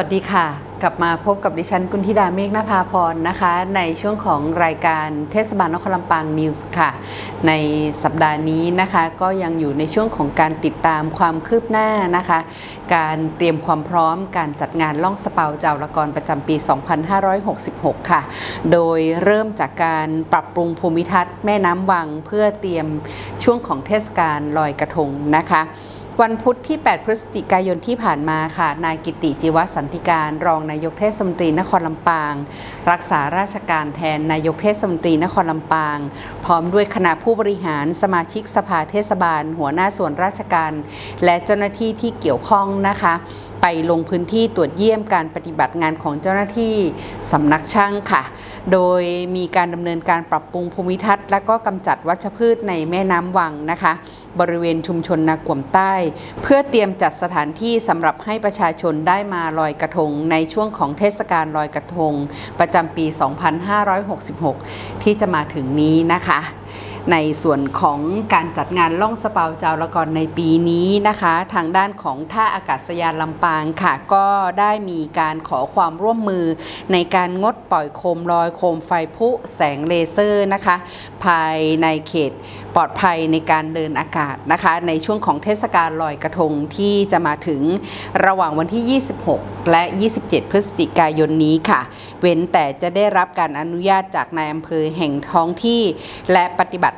สวัสดีค่ะ กลับมาพบกับดิฉันกุณธิดาเมฆนภาพรนะคะ ในช่วงของรายการเทศบาลนครลำปางนิวส์ค่ะ ในสัปดาห์นี้นะคะก็ยังอยู่ในช่วงของการติดตามความคืบหน้านะคะ การเตรียมความพร้อมการจัดงานล่องสเปาเจ้าละกรประจำปี 2566 ค่ะ โดยเริ่มจากการปรับปรุงภูมิทัศน์แม่น้ำวังเพื่อเตรียมช่วงของเทศกาลลอยกระทงนะคะ วันพุธที่ 8 พฤศจิกายนที่ผ่านมาค่ะ นายกิติจิวสันติการ รองนายกเทศมนตรีนครลำปาง รักษาราชการแทนนายกเทศมนตรีนครลำปาง พร้อมด้วยคณะผู้บริหารสมาชิกสภาเทศบาล หัวหน้าส่วนราชการ และเจ้าหน้าที่ที่เกี่ยวข้องนะคะไปลงพื้นที่ตรวจเยี่ยมการปฏิบัติงานของเจ้าหน้าที่สำนักช่างค่ะ โดยมีการดำเนินการปรับปรุงภูมิทัศน์ และก็กำจัดวัชพืชในแม่น้ำวังนะคะ บริเวณชุมชนนากวมใต้ เพื่อเตรียมจัดสถานที่สำหรับให้ประชาชนได้มาลอยกระทง ในช่วงของเทศกาลลอยกระทง ประจำปี 2566 ที่จะมาถึงนี้นะคะ ในส่วนของการจัดงานล่องสเปาเจ้าละกรในปีนี้นะคะ ทางด้านของท่าอากาศยานลำปางค่ะ ก็ได้มีการขอความร่วมมือ ในการงดปล่อยโคมลอยโคมไฟพุแสงเลเซอร์นะคะ ภายในเขตปลอดภัยในการเดินอากาศนะคะ ในช่วงของเทศกาลลอยกระทงที่จะมาถึงระหว่างวันที่ 26 และ 27 พฤศจิกายนนี้ค่ะ เว้นแต่จะได้รับการอนุญาตจากนายอำเภอแห่งท้องที่ และปฏิบัติ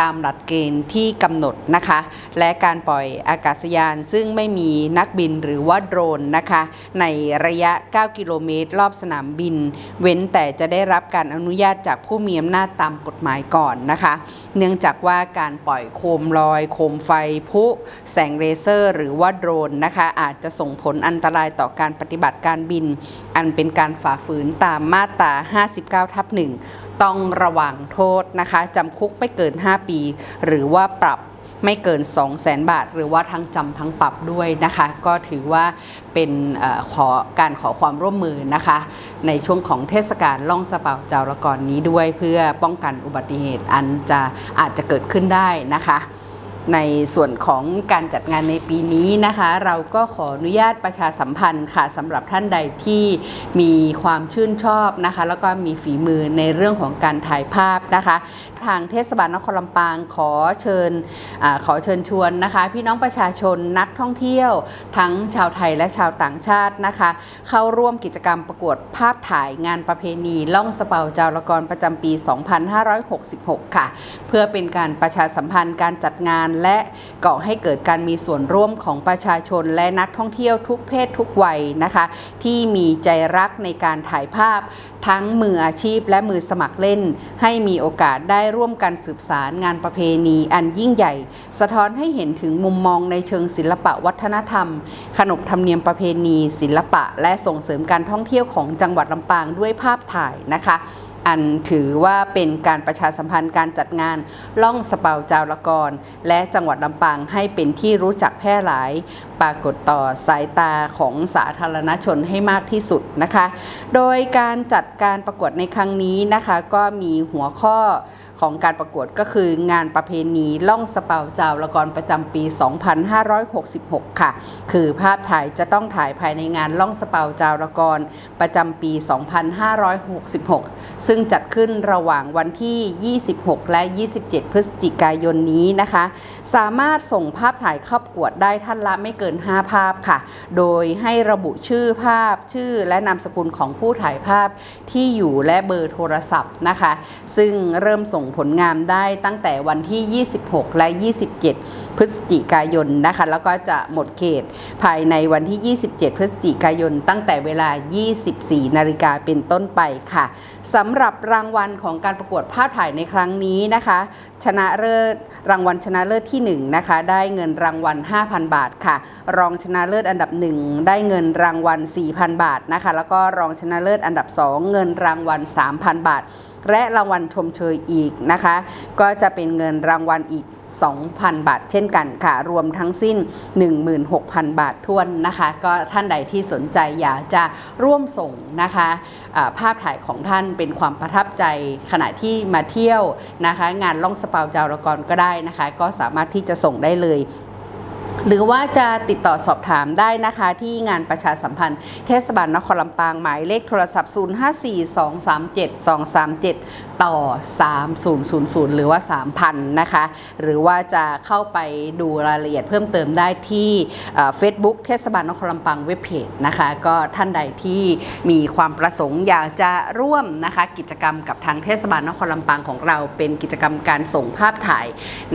ตามหลักเกณฑ์ที่กำหนดนะคะ และการปล่อยอากาศยานซึ่งไม่มีนักบินหรือว่าโดรนนะคะ ในระยะ 9 กิโลเมตร รอบสนามบิน เว้นแต่จะได้รับการอนุญาตจากผู้มีอำนาจตามกฎหมายก่อนนะคะ เนื่องจากว่าการปล่อยโคมลอย โคมไฟพุแสงเลเซอร์ หรือว่าโดรนนะคะ อาจจะส่งผลอันตรายต่อการปฏิบัติการบิน อันเป็นการฝ่าฝืนตามมาตรา 59 ทับ 1 ต้องระวังโทษนะคะจำคุกไม่เกิน 5ปี หรือว่าปรับไม่เกิน 2 0 0แสนบาท หรือว่าทั้งจำทั้งปรับด้วยนะคะ ก็ถือว่าเป็นออขอการขอความร่วมมือนะคะ ในช่วงของเทศกาลล่องสะเปาเจ้าละกรนี้ด้วย เพื่อป้องกันอุบัติเหตุอันจะอาจจะเกิดขึ้นได้นะคะ ในส่วนของการจัดงานในปีนี้นะคะ เราก็ขออนุญาตประชาสัมพันธ์ค่ะสำหรับท่านใดที่มีความชื่นชอบนะคะ แล้วก็มีฝีมือในเรื่องของการถ่ายภาพนะคะ ทางเทศบาลนครลำปางขอเชิญอขอเชิญชวนนะคะ พี่น้องประชาชนนักท่องเที่ยวทั้งชาวไทยและชาวต่างชาตินะคะ เข้าร่วมกิจกรรมประกวดภาพถ่ายงานประเพณี ล่องสเปาเจ้าละกรประจำปี 2566 ค่ะ เพื่อเป็นการประชาสัมพันธ์การจัดงานและก่อให้เกิดการมีส่วนร่วมของประชาชนและนักท่องเที่ยวทุกเพศทุกวัยนะคะ ที่มีใจรักในการถ่ายภาพทั้งมืออาชีพและมือสมัครเล่น ให้มีโอกาสได้ร่วมกันสืบสารงานประเพณีอันยิ่งใหญ่ สะท้อนให้เห็นถึงมุมมองในเชิงศิลปะวัฒนธรรม ขนบธรรมเนียมประเพณี ศิลปะ และส่งเสริมการท่องเที่ยวของจังหวัดลำปางด้วยภาพถ่ายนะคะ อันถือว่าเป็นการประชาสัมพันธ์การจัดงานล่องสเปาเจ้าละกร และจังหวัดลำปางให้เป็นที่รู้จักแพร่หลาย ปรากฏต่อสายตาของสาธารณชนให้มากที่สุดนะคะ โดยการจัดการประกวดในครั้งนี้นะคะ ก็มีหัวข้อ ของการประกวดก็คืองานประเพณีล่องสเปาเจ้าละกรประจำปี 2566 ค่ะ คือภาพถ่ายจะต้องถ่ายภายในงานล่องสเปาเจ้าละกรประจำปี 2566 ซึ่งจัดขึ้นระหว่างวันที่ 26 และ 27 พฤศจิกายนนี้นะคะ สามารถส่งภาพถ่ายเข้าประกวดได้ท่านละไม่เกิน 5 ภาพค่ะ โดยให้ระบุชื่อภาพชื่อและนามสกุลของผู้ถ่ายภาพที่อยู่และเบอร์โทรศัพท์นะคะ ซึ่งเริ่มส่งผลงานได้ตั้งแต่วันที่ 26 และ 27 พฤศจิกายนนะคะ แล้วก็จะหมดเขตภายในวันที่ 27 พฤศจิกายน ตั้งแต่เวลา 24 นาฬิกาเป็นต้นไปค่ะสำหรับรางวัลของการประกวดภาพถ่ายในครั้งนี้นะคะ ชนะเลิศรางวัลชนะเลิศที่ 1 นะคะ ได้เงินรางวัล 5,000 บาทค่ะ รองชนะเลิศอันดับ 1 ได้เงินรางวัล 4,000 บาทนะคะ แล้วก็รองชนะเลิศอันดับ 2 เงินรางวัล 3,000 บาท และรางวัลชมเชยอีกนะคะ ก็จะเป็นเงินรางวัลอีก 2,000 บาท เช่นกันค่ะ รวมทั้งสิ้น 16,000 บาททวนนะคะ ก็ท่านใดที่สนใจอยากจะร่วมส่งนะคะอ่าภาพถ่ายของท่านเป็นความประทับใจขณะที่มาเที่ยวนะคะ งานล่องสเปาเจ้าละกรก็ได้นะคะ ก็สามารถที่จะส่งได้เลย หรือว่าจะติดต่อสอบถามได้นะคะที่งานประชาสัมพันธ์เทศบาลนครลำปางหมายเลขโทรศัพท์ 0542372237 ต่อ 3000 หรือว่า 3,000 นะคะ หรือว่าจะเข้าไปดูรายละเอียดเพิ่มเติมได้ที่เฟซบุ๊กเทศบาลนครลำปางเว็บเพจนะคะ ก็ท่านใดที่มีความประสงค์อยากจะร่วมนะคะกิจกรรมกับทางเทศบาลนครลำปางของเราเป็นกิจกรรมการส่งภาพถ่าย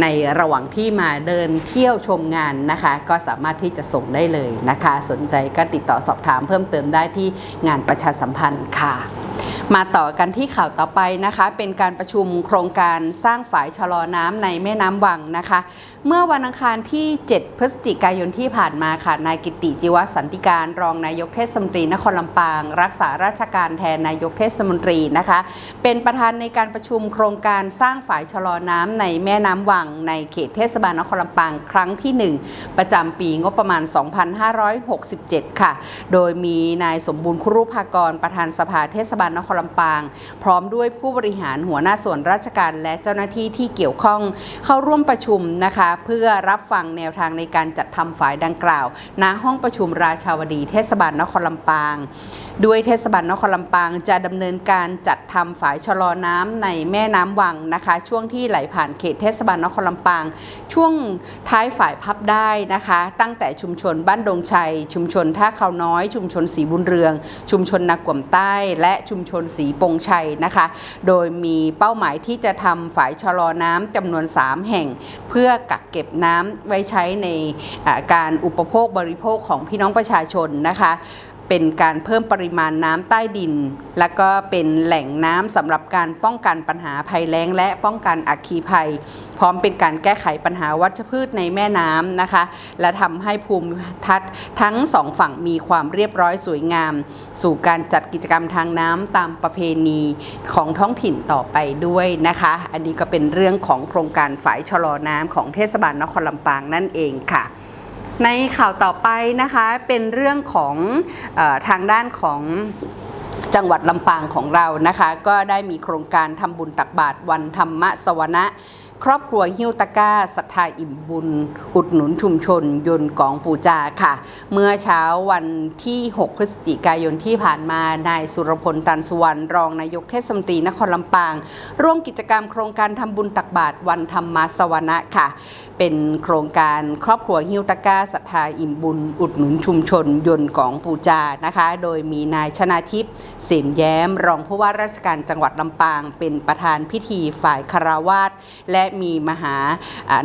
ในระหว่างที่มาเดินเที่ยวชมงานนะคะ ก็สามารถที่จะส่งได้เลยนะคะ สนใจก็ติดต่อสอบถามเพิ่มเติมได้ที่งานประชาสัมพันธ์ค่ะ มาต่อกันที่ข่าวต่อไปนะคะ เป็นการประชุมโครงการสร้างฝายชะลอน้ำในแม่น้ำวังนะคะ เมื่อวันอังคารที่ 7 พฤศจิกายนที่ผ่านมาค่ะนายกิติจิวสันติการ รองนายกเทศมนตรีนครลำปาง รักษาราชการแทนนายกเทศมนตรีนะคะ เป็นประธานในการประชุมโครงการสร้างฝายชะลอน้ำในแม่น้ำวัง ในเขตเทศบาลนครลำปางครั้งที่ 1 ประจำปีงบประมาณ 2567 ค่ะ โดยมีนายสมบูรณ์ครุภากรประธานสภาเทศบาลนครลำปาง พร้อมด้วยผู้บริหารหัวหน้าส่วนราชการและเจ้าหน้าที่ที่เกี่ยวข้องเข้าร่วมประชุมนะคะ เพื่อรับฟังแนวทางในการจัดทำฝ่ายดังกล่าว ณห้องประชุมราชาวดีเทศบาลนครลำปาง ด้วยเทศบาลนครลำปาง จะดำเนินการจัดทำฝ่ายชะลอน้ำในแม่น้ำวังนะคะ ช่วงที่ไหลผ่านเขตเทศบาลนครลำปาง ช่วงท้ายฝ่ายพับได้นะคะ ตั้งแต่ชุมชนบ้านดงชัย ชุมชนท่าเขาน้อย ชุมชนสีบุญเรือง ชุมชนนากวมใต้ และชุมชนสีปงชัยนะคะ โดยมีเป้าหมายที่จะทำฝายชะลอน้ำจำนวน 3 แห่ง เพื่อกักเก็บน้ำไว้ใช้ในการอุปโภคบริโภคของพี่น้องประชาชนนะคะ เป็นการเพิ่มปริมาณน้ำใต้ดิน และก็เป็นแหล่งน้ำสำหรับการป้องกันปัญหาภัยแล้ง และป้องกันอัคคีภัย พร้อมเป็นการแก้ไขปัญหาวัชพืชในแม่น้ำนะคะ และทำให้ภูมิทัศน์ทั้งสองฝั่งมีความเรียบร้อยสวยงาม สู่การจัดกิจกรรมทางน้ำตามประเพณีของท้องถิ่นต่อไปด้วยนะคะ อันนี้ก็เป็นเรื่องของโครงการฝายชะลอน้ำของเทศบาลนครลำปางนั่นเองค่ะ ในข่าวต่อไปนะคะเป็นเรื่องของอทางด้านของ จังหวัดลำปางของเรานะคะ ก็ได้มีโครงการทำบุญตักบาตรวันธรรมสวนะ ครอบครัวหิ้วตะก้าศรัทธาอิ่มบุญ อุดหนุนชุมชน ยนต์กองปูจาค่ะ เมื่อเช้าวันที่ 6 พฤศจิกายนที่ผ่านมานายสุรพลตันสุวรรณรองนายกเทศมนตรีนครลำปาง ร่วมกิจกรรมโครงการทำบุญตักบาตรวันธรรมสวนะค่ะ เป็นโครงการครอบครัวหิ้วตะก้าศรัทธาอิ่มบุญ อุดหนุนชุมชน ยนต์กองปูจานะคะ โดยมีนายชนาทิพย์สมแย้ม รองผู้ว่าราชการจังหวัดลำปาง เป็นประธานพิธีฝ่ายคาราวาสและมีมหา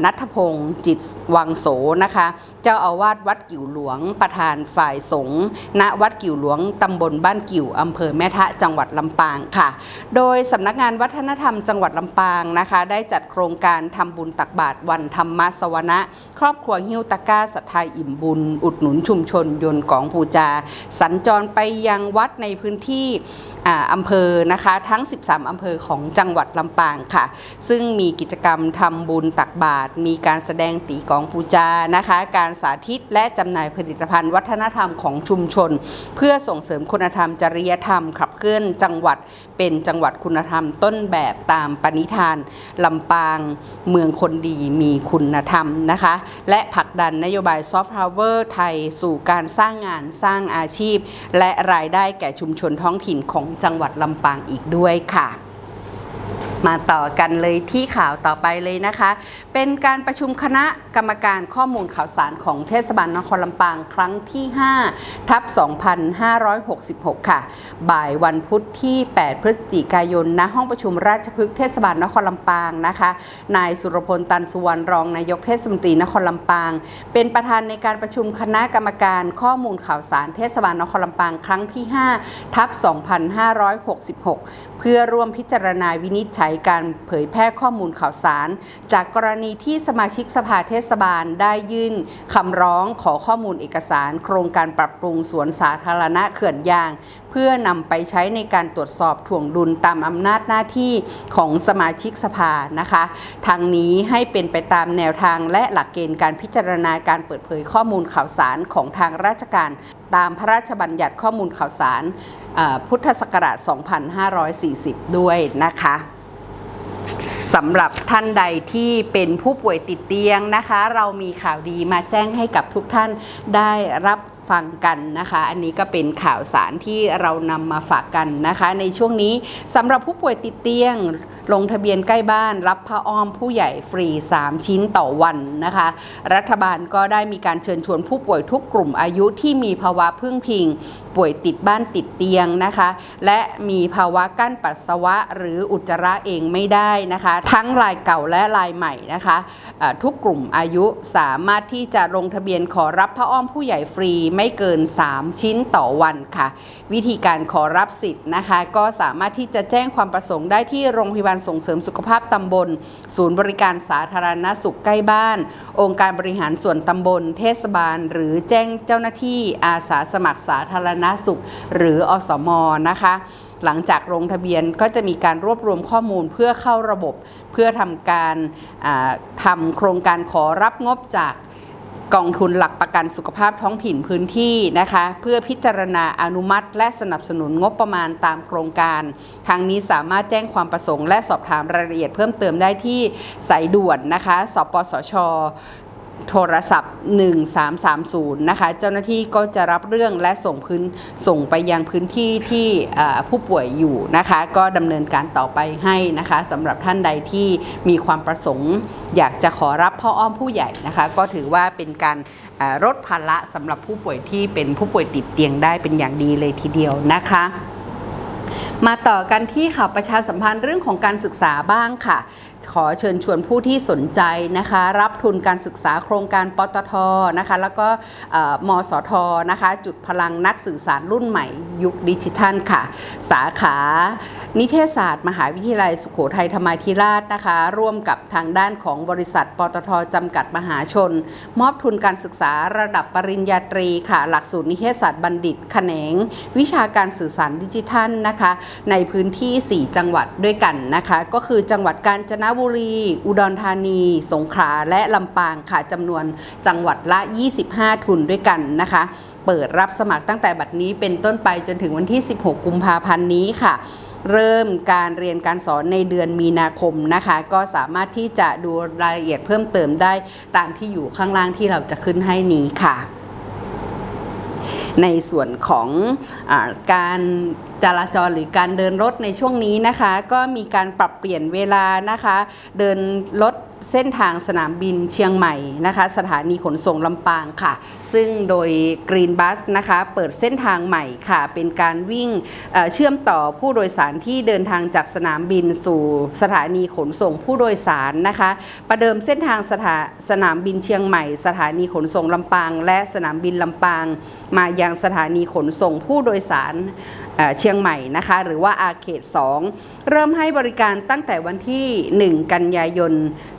นัทพงศ์จิตวังโสนะคะ เจ้าอาวาสวัดกิ่วหลวง ประธานฝ่ายสงฆ์ณวัดกิ่วหลวงตำบลบ้านกิ่วอำเภอแม่ทะจังหวัดลำปางค่ะ โดยสำนักงานวัฒนธรรมจังหวัดลำปางนะคะ ได้จัดโครงการทำบุญตักบาตรวันธรรมสวนะ ครอบครัวหิ้วตะก้าศรัทธาอิ่มบุญ อุดหนุนชุมชนยนต์กองปูจา สัญจรไปยังวัดในพื้นที่อ่อำเภอนะคะทั้ง 13 อำเภอของจังหวัดลำปางค่ะ ซึ่งมีกิจกรรมทำบุญตักบาตรมีการแสดงตีกองปูจานะคะ การสาธิตและจำหน่ายผลิตภัณฑ์วัฒนธรรมของชุมชน เพื่อส่งเสริมคุณธรรมจริยธรรม ขับเคลื่อนจังหวัดเป็นจังหวัดคุณธรรมต้นแบบตามปณิธานลำปางเมืองคนดีมีคุณธรรมนะคะ และผลักดันนโยบายซอฟต์พาวเวอร์ไทยสู่การสร้างงานสร้างอาชีพ และรายได้แก่ชุมชนท้องถิ่นของจังหวัดลำปางอีกด้วยค่ะ มาต่อกันเลยที่ข่าวต่อไปเลยนะคะ เป็นการประชุมคณะกรรมการข้อมูลข่าวสารของเทศบาลนครลำปางครั้งที่ 5 ทับ 2566 ค่ะ บ่ายวันพุธที่ 8 พฤศจิกายนณห้องประชุมราชพฤกษ์เทศบาลนครลำปางนะคะ นายสุรพลตันสุวรรณรองนายกเทศมนตรีนครลำปาง เป็นประธานในการประชุมคณะกรรมการข้อมูลข่าวสารเทศบาลนครลำปางครั้งที่ 5 ทับ 2566 เพื่อร่วมพิจารณาวินิจฉัยการเผยแพร่ข้อมูลข่าวสาร จากกรณีที่สมาชิกสภาเทศบาลได้ยื่นคำร้องขอข้อมูลเอกสาร โครงการปรับปรุงสวนสาธารณะเขื่อนยาง เพื่อนำไปใช้ในการตรวจสอบถ่วงดุลตามอำนาจหน้าที่ของสมาชิกสภานะคะทางนี้ให้เป็นไปตามแนวทางและหลักเกณฑ์การพิจารณาการเปิดเผยข้อมูลข่าวสารของทางราชการ ตามพระราชบัญญัติข้อมูลข่าวสารพุทธศักราช 2540 ด้วยนะคะ สำหรับท่านใดที่เป็นผู้ป่วยติดเตียงนะคะ เรามีข่าวดีมาแจ้งให้กับทุกท่านได้รับฟังกันนะคะ อันนี้ก็เป็นข่าวสารที่เรานำมาฝากกันนะคะ ในช่วงนี้สำหรับผู้ป่วยติดเตียง ลงทะเบียนใกล้บ้านรับผ้าอ้อมผู้ใหญ่ฟรี 3 ชิ้นต่อวันนะคะ รัฐบาลก็ได้มีการเชิญชวนผู้ป่วยทุกกลุ่มอายุที่มีภาวะพึ่งพิง ป่วยติดบ้านติดเตียงนะคะ และมีภาวะกั้นปัสสาวะ หรืออุจจาระเองไม่ได้นะคะ ทั้งรายเก่าและรายใหม่นะคะทุกกลุ่มอายุสามารถที่จะลงทะเบียนขอรับผ้าอ้อมผู้ใหญ่ฟรีไม่เกิน 3 ชิ้นต่อวันค่ะ วิธีการขอรับสิทธิ์นะคะ ก็สามารถที่จะแจ้งความประสงค์ได้ที่โรงพยาบาลส่งเสริมสุขภาพตำบล ศูนย์บริการสาธารณสุขใกล้บ้าน องค์การบริหารส่วนตำบล เทศบาล หรือแจ้งเจ้าหน้าที่อาสาสมัครสาธารณสุข หรืออสมนะคะหลังจากลงทะเบียนก็จะมีการรวบรวมข้อมูลเพื่อเข้าระบบ เพื่อทำการทำโครงการขอรับงบจาก กองทุนหลักประกันสุขภาพท้องถิ่นพื้นที่นะคะ เพื่อพิจารณาอนุมัติ และสนับสนุนงบประมาณตามโครงการ ทางนี้สามารถแจ้งความประสงค์และสอบถามรายละเอียดเพิ่มเติมได้ที่สายด่วนนะคะ สปสช โทรศัพท์ 1330 นะคะ เจ้าหน้าที่ก็จะรับเรื่องและส่งพื้นส่งไปยังพื้นที่ที่ผู้ป่วยอยู่นะคะ ก็ดำเนินการต่อไปให้นะคะสำหรับท่านใดที่มีความประสงค์ อยากจะขอรับพ่ออ้อมผู้ใหญ่นะคะ ก็ถือว่าเป็นการลดภาระสำหรับผู้ป่วยที่เป็นผู้ป่วยติดเตียงได้เป็นอย่างดีเลยทีเดียวนะคะมาต่อกันที่ข่าวประชาสัมพันธ์เรื่องของการศึกษาบ้างค่ะขอเชิญชวนผู้ที่สนใจนะคะ รับทุนการศึกษาโครงการปตทนะคะ แล้วก็มสทนะคะ จุดพลังนักสื่อสารรุ่นใหม่ยุคดิจิทัลค่ะ สาขา นิเทศศาสตร์ มหาวิทยาลัยสุโขทัยธรรมาธิราชนะคะ ร่วมกับทางด้านของบริษัท ปตทจำกัดมหาชน มอบทุนการศึกษาระดับปริญญาตรีค่ะ หลักสูตรนิเทศศาสตร์บัณฑิตแขนง วิชาการสื่อสารดิจิทัลนะคะ ในพื้นที่ 4 จังหวัดด้วยกันนะคะ ก็คือจังหวัดกาญจนบุรี อุดรธานี สงขลาและลำปางค่ะจำนวนจังหวัดละ 25 ทุนด้วยกันนะคะเปิดรับสมัครตั้งแต่บัดนี้เป็นต้นไปจนถึงวันที่ 16 กุมภาพันธ์นี้ค่ะ เริ่มการเรียนการสอนในเดือนมีนาคมนะคะ ก็สามารถที่จะดูรายละเอียดเพิ่มเติมได้ตามที่อยู่ข้างล่างที่เราจะขึ้นให้นี้ค่ะ ในส่วนของอการจราจรหรือการเดินรถในช่วงนี้นะคะ ก็มีการปรับเปลี่ยนเวลานะคะ เดินรถ เส้นทางสนามบินเชียงใหม่นะคะ สถานีขนส่งลำปางค่ะ ซึ่งโดย Green Bus นะคะ เปิดเส้นทางใหม่ค่ะ เป็นการวิ่งเเชื่อมต่อผู้โดยสารที่เดินทางจากสนามบินสู่สถานีขนส่งผู้โดยสารนะคะ ประเดิมเส้นทางสถาสนามบินเชียงใหม่ สถานีขนส่งลำปาง และสนามบินลำปาง มายังสถานีขนส่งผู้โดยสารเเชียงใหม่นะคะ หรือว่าอาเขต2เริ่มให้บริการตั้งแต่วันที่ 1 กันยายน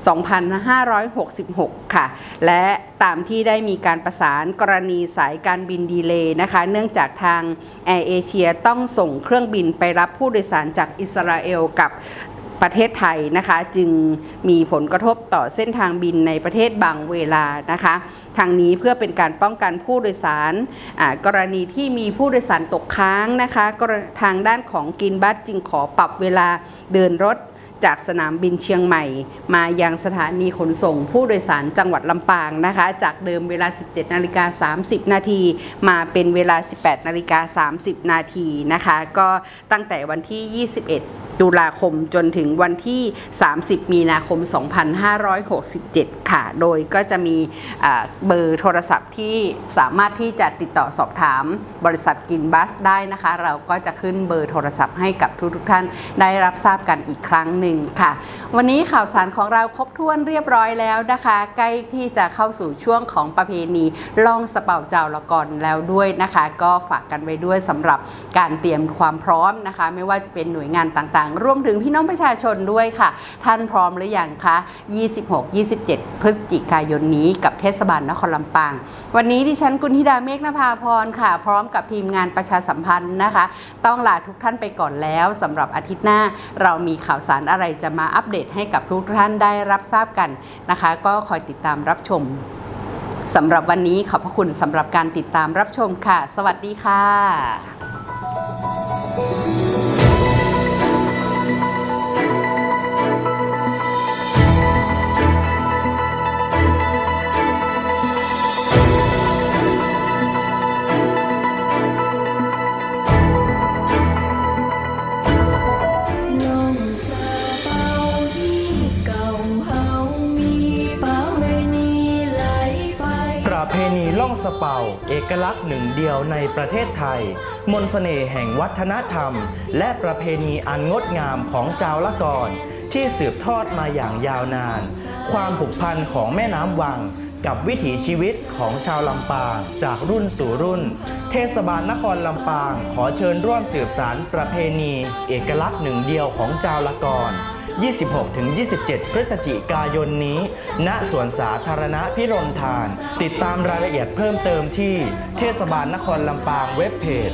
2566 ค่ะ และตามที่ได้มีการประสานกรณีสายการบินดีเลย์นะคะ เนื่องจากทางแอร์เอเชียต้องส่งเครื่องบินไปรับผู้โดยสารจากอิสราเอลกับ ประเทศไทยนะคะ จึงมีผลกระทบต่อเส้นทางบินในประเทศบางเวลานะคะทางนี้เพื่อเป็นการป้องกันผู้โดยสารกรณีที่มีผู้โดยสารตกค้างนะคะทางด้านของกินบัสจึงขอปรับเวลาเดินรถจากสนามบินเชียงใหม่ มายังสถานีขนส่งผู้โดยสารจังหวัดลำปางนะคะ จากเดิมเวลา 17นาฬิกา30 นาทีมาเป็นเวลา 18นาฬิกา30 นาทีนะคะ ก็ตั้งแต่วันที่ 21 ตุลาคมจนถึงวันที่ 30 มีนาคม 2567 ค่ะ โดยก็จะมีเบอร์โทรศัพท์ที่สามารถที่จะติดต่อสอบถามบริษัทกินบัสได้นะคะ เราก็จะขึ้นเบอร์โทรศัพท์ให้กับทุกๆท่านได้รับทราบกันอีกครั้งหนึ่งค่ะ วันนี้ข่าวสารของเราครบถ้วนเรียบร้อยแล้วนะคะ ใกล้ที่จะเข้าสู่ช่วงของประเพณีล่องสเป่าเจ้าละกอนแล้วด้วยนะคะ ก็ฝากกันไว้ด้วยสำหรับการเตรียมความพร้อมนะคะ ไม่ว่าจะเป็นหน่วยงานต่างรวมถึงพี่น้องประชาชนด้วยค่ะ ท่านพร้อมหรือยังคะ 26-27 พฤศจิกายนนี้กับเทศบาลนครลำปาง วันนี้ดิฉันกุลธิดาเมฆนภาพรค่ะ พร้อมกับทีมงานประชาสัมพันธ์นะคะ ต้องลาทุกท่านไปก่อนแล้วสำหรับอาทิตย์หน้า เรามีข่าวสารอะไรจะมาอัปเดตให้กับทุกท่านได้รับทราบกันนะคะ ก็คอยติดตามรับชมสำหรับวันนี้ขอบพระคุณสำหรับการติดตามรับชมค่ะ สวัสดีค่ะ อกลักษณ์หนึ่งเดียวในประเทศไทย มนสเสน่ห์แห่งวัฒนธรรม และประเพณีอันงดงามของชาวละกร ที่สืบทอดมาอย่างยาวนาน ความผูกพันของแม่น้ำวัง กับวิถีชีวิตของชาวลำปาง จากรุ่นสู่รุ่น เทศบาลนครลำปาง ขอเชิญร่วมสืบสารประเพณี เอกลักษณ์หนึ่งเดียวของชาวละกร 26-27 พฤศจิกายนนี้ ณสวนสาธารณะพิรมทาน ติดตามรายละเอียดเพิ่มเติมที่เทศบาลนครลำปางเว็บเพจ